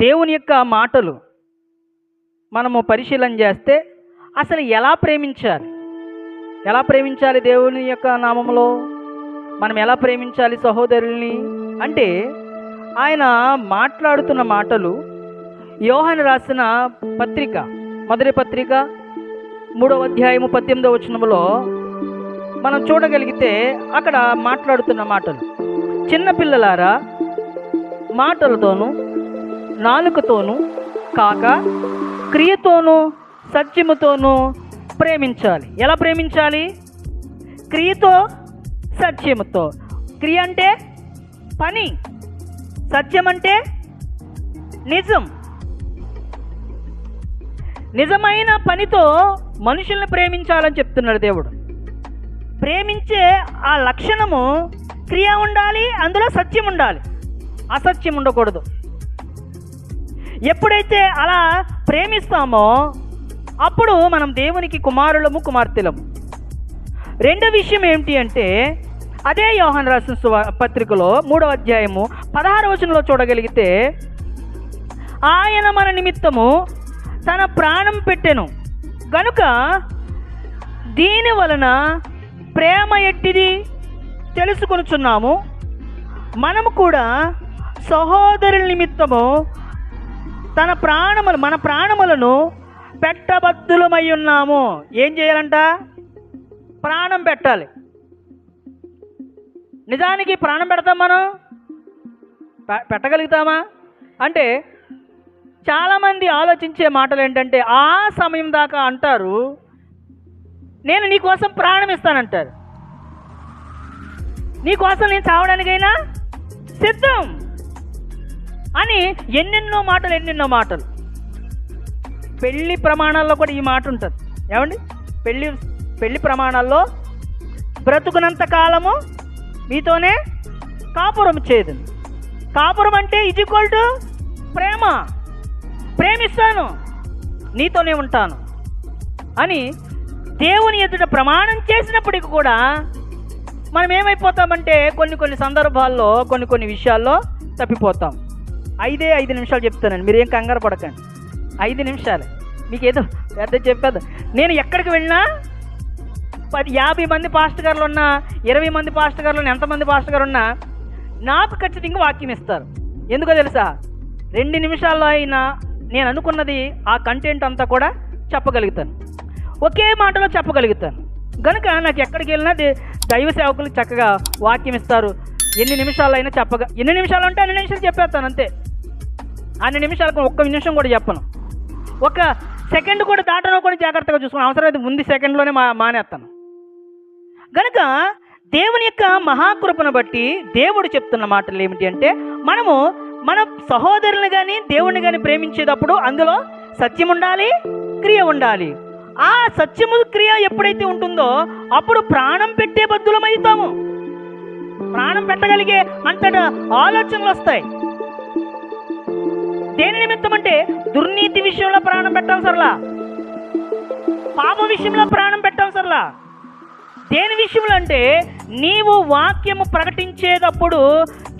దేవుని యొక్క మాటలు మనము పరిశీలన చేస్తే అసలు ఎలా ప్రేమించాలి? ఎలా ప్రేమించాలి దేవుని యొక్క నామంలో మనం ఎలా ప్రేమించాలి సహోదరుల్ని? అంటే ఆయన మాట్లాడుతున్న మాటలు యోహాన్ రాసిన పత్రిక మొదటి పత్రిక మూడవ అధ్యాయము పద్దెనిమిదవ వచనములో మనం చూడగలిగితే అక్కడ మాట్లాడుతున్న మాటలు. చిన్నపిల్లలారా మాటలతోనూ నాలుకతోనూ కాక క్రియతోనూ సత్యముతోనూ ప్రేమించాలి. ఎలా ప్రేమించాలి? క్రియతో సత్యముతో. క్రియ అంటే పని. సత్యం అంటే నిజం. నిజమైన పనితో మనుషుల్ని ప్రేమించాలని చెప్తున్నాడు దేవుడు. ప్రేమించే ఆ లక్షణము క్రియ ఉండాలి అందులో సత్యం ఉండాలి. అసత్యం ఉండకూడదు. ఎప్పుడైతే అలా ప్రేమిస్తామో అప్పుడు మనం దేవునికి కుమారులము కుమార్తెలము. రెండో విషయం ఏమిటి అంటే అదే యోహన్ రాసిన పత్రికలో మూడో అధ్యాయము పదహారు వచనంలో చూడగలిగితే ఆయన మన నిమిత్తము తన ప్రాణం పెట్టెను. గనుక దీని వలన ప్రేమ ఎట్టిది తెలుసుకొనుచున్నాము. మనము కూడా సహోదరుల నిమిత్తము తన ప్రాణములు మన ప్రాణములను పెట్టబద్దులమై ఉన్నాము. ఏం చేయాలంట? ప్రాణం పెట్టాలి. నిజానికి ప్రాణం పెడతాం మనం? పె- పెట్టగలుగుతామా? అంటే చాలామంది ఆలోచించే మాటలు ఏంటంటే ఆ సమయం దాకా అంటారు నేను నీకోసం ప్రాణం ఇస్తానంటారు. నీకోసం నేను చావడానికైనా సిద్ధం. అని ఎన్నెన్నో మాటలు ఎన్నెన్నో మాటలు. పెళ్ళి ప్రమాణాల్లో కూడా ఈ మాట ఉంటుంది. ఏమండి? పెళ్ళి పెళ్ళి ప్రమాణాల్లో బ్రతుకునంత కాలము మీతోనే కాపురం చేయదు కాపురం అంటే ఇది ఈక్వల్ టు ప్రేమ. ప్రేమిస్తాను. నీతోనే ఉంటాను అని దేవుని ఎదుట ప్రమాణం చేసినప్పటికి కూడా మనం ఏమైపోతామంటే కొన్ని కొన్ని సందర్భాల్లో కొన్ని కొన్ని విషయాల్లో తప్పిపోతాం. ఐదే ఐదు నిమిషాలు చెప్తానండి. మీరు ఏం కంగారు పడకండి. ఐదు నిమిషాలు. మీకు ఏదో పెద్ద చెప్పేది నేను ఎక్కడికి వెళ్ళినా పది యాభై మంది పాస్ట్ గారులు ఉన్నా ఇరవై మంది పాస్ట్ గారులు ఉన్నా ఎంతమంది పాస్ట్ గారు ఉన్నా నాకు ఖచ్చితంగా వాక్యం ఇస్తారు. ఎందుకో తెలుసా? రెండు నిమిషాల్లో అయినా నేను అనుకున్నది ఆ కంటెంట్ అంతా కూడా చెప్పగలుగుతాను. ఒకే మాటలో చెప్పగలుగుతాను. కనుక నాకు ఎక్కడికి వెళ్ళినా దైవ సేవకులు చక్కగా వాక్యం ఇస్తారు. ఎన్ని నిమిషాలు అయినా చెప్పగ ఎన్ని నిమిషాలు అంటే అన్ని నిమిషాలు చెప్పేస్తాను అంతే. అన్ని నిమిషాలకు ఒక్క నిమిషం కూడా చెప్పను. ఒక సెకండ్ కూడా దాటను కూడా జాగ్రత్తగా చూసుకుని అవసరమైతే ముందు సెకండ్లోనే మా మానేస్తాను. కనుక దేవుని యొక్క మహాకృపను బట్టి దేవుడు చెప్తున్న మాటలు ఏమిటి అంటే మనము మన సహోదరుని కానీ దేవుని కానీ ప్రేమించేటప్పుడు అందులో సత్యం ఉండాలి క్రియ ఉండాలి. ఆ సత్యము క్రియ ఎప్పుడైతే ఉంటుందో అప్పుడు ప్రాణం పెట్టే బద్దులమవుతాము. ప్రాణం పెట్టగలిగే అంతట ఆలోచనలు వస్తాయి. దేని నిమిత్తం అంటే దుర్నీతి విషయంలో ప్రాణం పెట్టాం సరలా. పాప విషయంలో ప్రాణం పెట్టాం సరలా. దేని విషయంలో అంటే నీవు వాక్యము ప్రకటించేటప్పుడు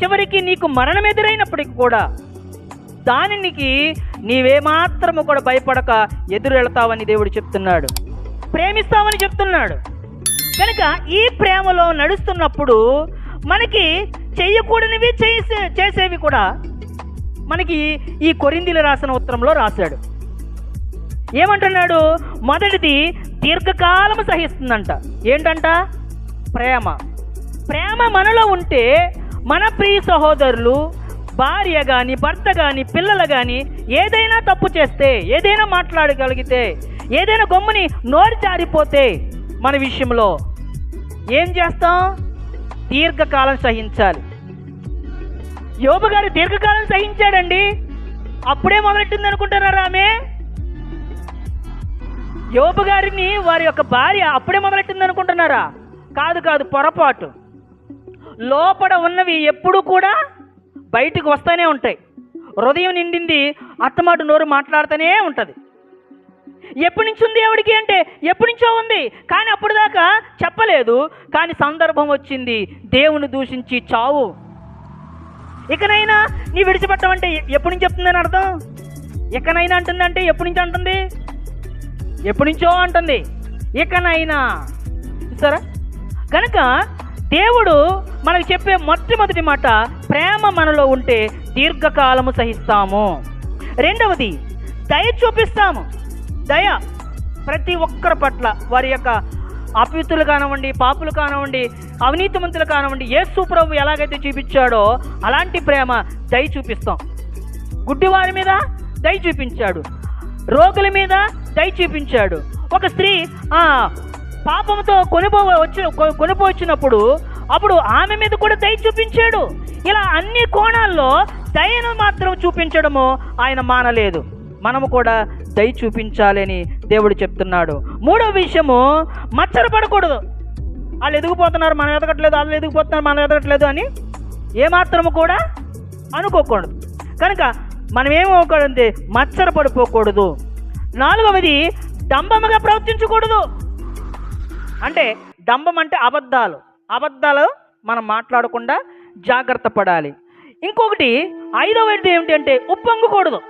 చివరికి నీకు మరణం ఎదురైనప్పటికి కూడా దానికి నీవేమాత్రము కూడా భయపడక ఎదురు వెళతావని దేవుడు చెప్తున్నాడు. ప్రేమిస్తావని చెప్తున్నాడు. కనుక ఈ ప్రేమలో నడుస్తున్నప్పుడు మనకి చేయకూడనివి చేసే చేసేవి కూడా మనకి ఈ కొరిందిలు రాసిన ఉత్తరంలో రాశాడు. ఏమంటున్నాడు? మొదటిది దీర్ఘకాలం సహిస్తుందంట. ఏంటంట? ప్రేమ. ప్రేమ మనలో ఉంటే మన ప్రియ సహోదరులు భార్య కానీ భర్త కానీ పిల్లలు కానీ ఏదైనా తప్పు చేస్తే ఏదైనా మాట్లాడగలిగితే ఏదైనా గమ్ముని నోరు జారిపోతే మన విషయంలో ఏం చేస్తాం? దీర్ఘకాలం సహించాలి. యోబు గారు దీర్ఘకాలం సహించాడండి. అప్పుడే మొదలెట్టింది అనుకుంటున్నారా ఆమె యోబు గారిని వారి యొక్క భార్య అప్పుడే మొదలెట్టింది అనుకుంటున్నారా? కాదు కాదు పొరపాటు. లోపల ఉన్నవి ఎప్పుడు కూడా బయటకు వస్తూనే ఉంటాయి. హృదయం నిండింది అత్తమాట నోరు మాట్లాడుతూనే ఉంటుంది. ఎప్పటి నుంచి ఉంది ఎవడికి అంటే ఎప్పటి నుంచో ఉంది. కానీ అప్పుడు దాకా చెప్పలేదు. కానీ సందర్భం వచ్చింది. దేవుని దూషించి చావు. ఇకనైనా నీ విడిచిపెట్టమంటే అంటే ఎప్పటి నుంచి చెప్తుందని అర్థం? ఇకనైనా అంటుంది అంటే ఎప్పటి నుంచి అంటుంది? ఎప్పటి నుంచో అంటుంది. ఇకనైనా. చూసారా కనుక దేవుడు మనకు చెప్పే మొట్టమొదటి మాట ప్రేమ మనలో ఉంటే దీర్ఘకాలము సహిస్తాము. రెండవది దయ చూపిస్తాము. దయ ప్రతి ఒక్కరి పట్ల వారి యొక్క అపవిత్రులు కానివ్వండి పాపులు కానివ్వండి అవినీతిమంతులు కానివ్వండి యేసు ప్రభు ఎలాగైతే చూపించాడో అలాంటి ప్రేమ దయ చూపిస్తాం. గుడ్డివారి మీద దయ చూపించాడు. రోగుల మీద దయ చూపించాడు. ఒక స్త్రీ ఆ పాపంతో కొనిపో వచ్చి కొ- కొనిపోవచ్చినప్పుడు అప్పుడు ఆమె మీద కూడా దయ చూపించాడు. ఇలా అన్ని కోణాల్లో దయను మాత్రం చూపించడము ఆయన మానలేదు. మనము కూడా దయ చూపించాలని దేవుడు చెప్తున్నాడు. మూడో విషయము మచ్చరపడకూడదు వాళ్ళు ఎదిగిపోతున్నారు మనం ఎదగట్లేదు వాళ్ళు ఎదిగిపోతున్నారు మనం ఎదగట్లేదు అని ఏమాత్రము కూడా అనుకోకూడదు. కనుక మనం ఏమవుకూడదు మచ్చర పడిపోకూడదు. నాలుగవది డంబముగా ప్రవర్తించకూడదు. అంటే డంబం అంటే అబద్ధాలు. అబద్ధాలు మనం మాట్లాడకుండా జాగ్రత్త పడాలి. ఇంకొకటి ఐదవది ఏమిటి అంటే ఉప్పొంగకూడదు.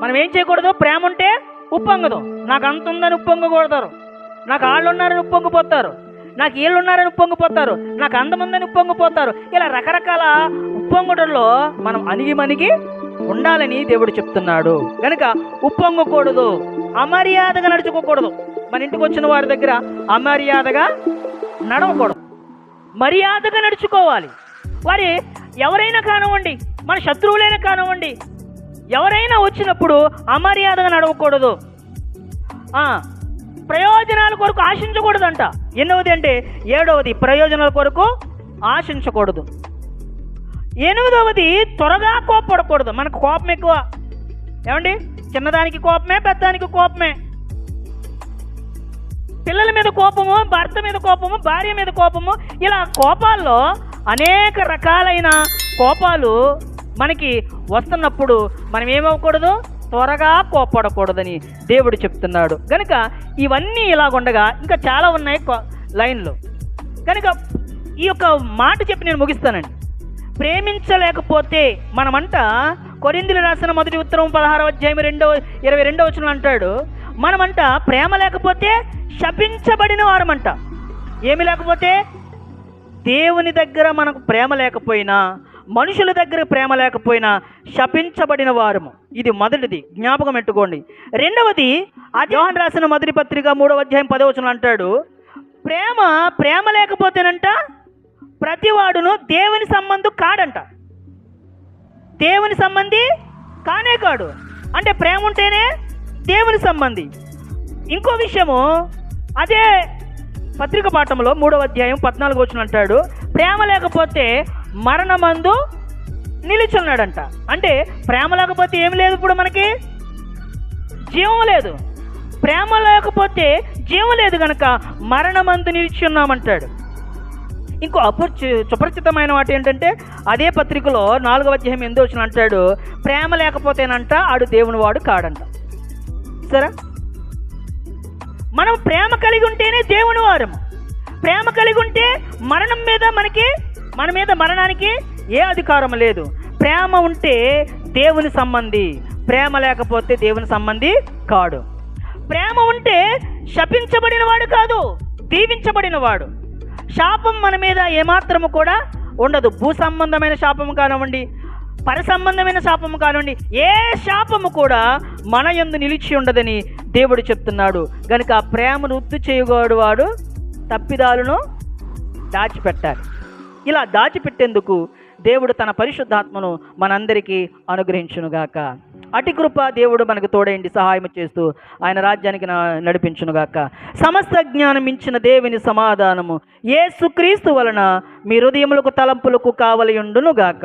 మనం ఏం చేయకూడదు? ప్రేమ ఉంటే ఉప్పొంగదు. నాకు అంత ఉందని ఉప్పొంగకూడతారు. నాకు వాళ్ళు ఉన్నారని ఉప్పొంగిపోతారు. నాకు వీళ్ళు ఉన్నారని ఉప్పొంగిపోతారు. నాకు అందముందని ఉప్పొంగిపోతారు. ఇలా రకరకాల ఉప్పొంగుటల్లో మనం అణిగి మణిగి ఉండాలని దేవుడు చెప్తున్నాడు. కనుక ఉప్పొంగకూడదు. అమర్యాదగా నడుచుకోకూడదు. మన ఇంటికి వచ్చిన వారి దగ్గర అమర్యాదగా నడవకూడదు. మర్యాదగా నడుచుకోవాలి. వారి ఎవరైనా కానివ్వండి మన శత్రువులైనా కానివ్వండి ఎవరైనా వచ్చినప్పుడు అమర్యాదగా నడవకూడదు. ప్రయోజనాల కొరకు ఆశించకూడదంట. ఎన్నవది అంటే ఏడవది ప్రయోజనాల కొరకు ఆశించకూడదు. ఎనిమిదవది త్వరగా కోప్పడకూడదు. మనకు కోపం ఎక్కువ. ఏమండి? చిన్నదానికి కోపమే పెద్దదానికి కోపమే. పిల్లల మీద కోపము భర్త మీద కోపము భార్య మీద కోపము ఇలా కోపాల్లో అనేక రకాలైన కోపాలు మనకి వస్తున్నప్పుడు మనం ఏమవ్వకూడదు? త్వరగా కోపడకూడదని దేవుడు చెప్తున్నాడు. కనుక ఇవన్నీ ఇలాగుండగా ఇంకా చాలా ఉన్నాయి లైన్లు. కనుక ఈ యొక్క మాట చెప్పి నేను ముగిస్తానండి. ప్రేమించలేకపోతే మనమంట కొరిందులు రాసిన మొదటి ఉత్తరం పదహారవ అధ్యాయం రెండవ ఇరవై రెండవ వచ్చిన అంటాడు మనమంట ప్రేమ లేకపోతే శపించబడిన వారమంట. ఏమి లేకపోతే? దేవుని దగ్గర మనకు ప్రేమ లేకపోయినా మనుషుల దగ్గర ప్రేమ లేకపోయినా శపించబడిన వారము. ఇది మొదటిది. జ్ఞాపకం పెట్టుకోండి. రెండవది అజోహన్ రాసిన మొదటి పత్రిక మూడవ అధ్యాయం పదవచనం అంటాడు ప్రేమ ప్రేమ లేకపోతేనంట ప్రతివాడును దేవుని సంబంధం కాడంట. దేవుని సంబంధి కానే కాడు. అంటే ప్రేమ ఉంటేనే దేవుని సంబంధి. ఇంకో విషయము అదే పత్రిక పాఠంలో మూడవ అధ్యాయం పద్నాలుగు వచ్చిన అంటాడు ప్రేమ లేకపోతే మరణమందు నిలుచున్నాడంట. అంటే ప్రేమ లేకపోతే ఏమి లేదు ఇప్పుడు మనకి? జీవం లేదు. ప్రేమ లేకపోతే జీవం లేదు కనుక మరణమందు నిలిచి ఉన్నామంటాడు ఇంకో అపరిచి సుపరిచితమైన వాటి ఏంటంటే అదే పత్రికలో నాలుగవ అధ్యాయం ఎందు వచ్చిన అంటాడు ప్రేమ లేకపోతేనంట ఆడు దేవుని వాడు కాడంట. సరే? మనం ప్రేమ కలిగి ఉంటేనే దేవుని వారము. ప్రేమ కలిగి ఉంటే మరణం మీద మనకి మన మీద మరణానికి ఏ అధికారం లేదు. ప్రేమ ఉంటే దేవుని సంబంధి ప్రేమ లేకపోతే దేవుని సంబంధి కాడు. ప్రేమ ఉంటే శపించబడిన వాడు కాదు దీవించబడిన వాడు శాపం మన మీద ఏమాత్రము కూడా ఉండదు. భూ సంబంధమైన శాపము కానివ్వండి పర సంబంధమైన శాపము కానివ్వండి ఏ శాపము కూడా మన ఎందు నిలిచి ఉండదని దేవుడు చెప్తున్నాడు. కనుక ఆ ప్రేమను ఉత్తు చేయగోడు వాడు తప్పిదాలను దాచిపెట్టాలి. ఇలా దాచిపెట్టేందుకు దేవుడు తన పరిశుద్ధాత్మను మనందరికీ అనుగ్రహించునుగాక. అటి కృప దేవుడు మనకు తోడైండి సహాయం చేస్తూ ఆయన రాజ్యానికి నా- నడిపించునుగాక. సమస్త జ్ఞానం ఇచ్చిన దేవుని సమాధానము ఏ సుక్రీస్తు వలన మీ హృదయములకు తలంపులకు కావలియుండునుగాక.